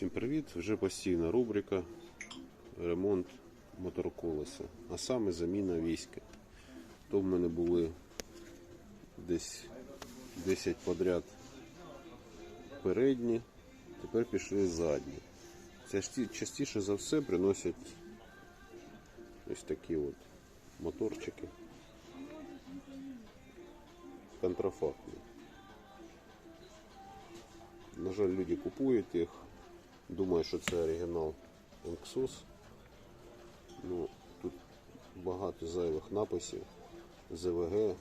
Всім привіт! Вже постійна рубрика ремонт мотороколеса, а саме заміна війська. То в мене були десь 10 подряд передні, тепер пішли задні. Часті- Частіше за все приносять ось такі от моторчики. Контрафактні. На жаль, люди купують їх, думають, що це оригінал Онксус. Ну, тут багато зайвих написів, ЗВГ,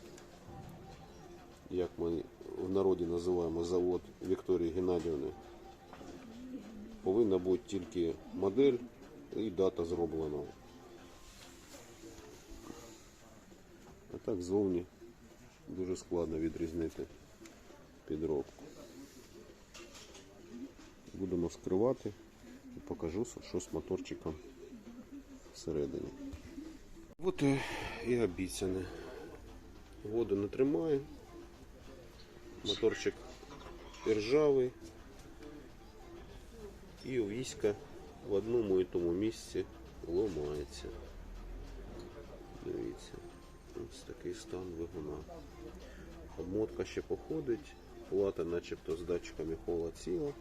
як ми в народі називаємо завод Вікторії Геннадіївни. Повинна бути тільки модель і дата зробленого. А так зовні дуже складно відрізнити підробку. Будемо вскривати і покажу, що з моторчиком всередині. От і, і обіцяне. Воду не тримає. Моторчик ржавий. І війська в одному і тому місці ломається. Дивіться, ось такий стан вигуна. Обмотка ще походить, плата начебто з датчиками хола ціла.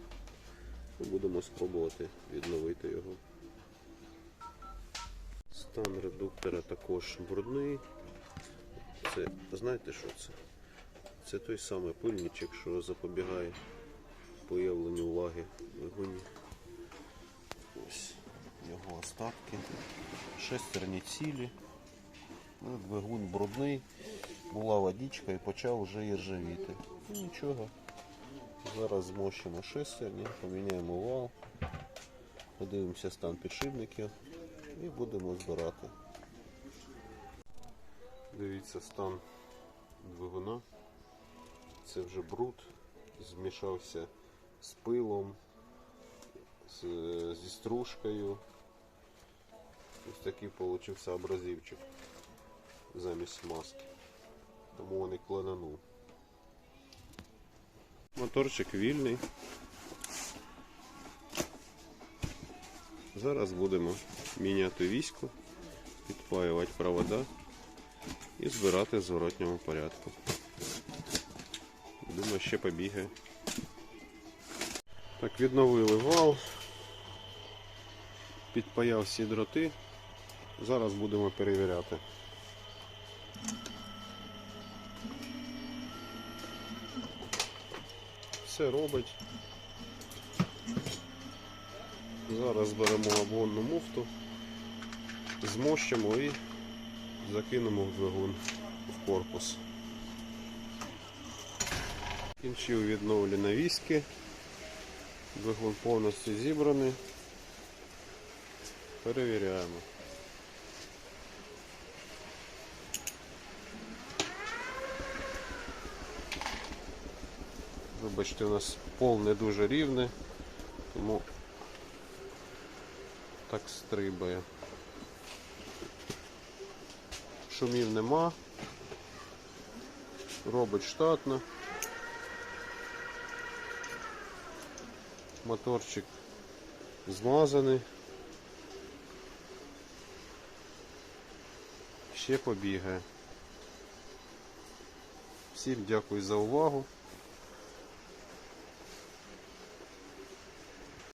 Будемо спробувати відновити його. Стан редуктора також брудний. Це, знаєте що це? Це той самий пильничок, що запобігає появленню влаги в вигоні. Ось його остатки. Шестерні цілі. Ну, Двигун брудний, була водичка і почав вже іржавіти. Ну, нічого. Зараз змощимо шестерні, поміняємо вал, подивимося стан підшипників і будемо збирати. Дивіться стан двигуна. Це вже бруд, змішався з пилом, з, зі стружкою. Ось такий получився абразивчик замість маски. Тому він і клананув. Моторчик вільний. Зараз будемо міняти військо, підпаювати провода і збирати в зворотньому порядку. Думаю, ще побігає. Так, відновили вал, підпаяв всі дроти. Зараз будемо перевіряти. Все робить. Зараз беремо обгонну муфту, змощимо і закинемо в двигун в корпус. Кінчив відновлені віски. Двигун повністю зібраний. Перевіряємо. Вибачте, у нас пол не дуже рівний, тому так стрибає. Шумів нема. Робить штатно. Моторчик змазаний. Ще побігає. Всім дякую за увагу.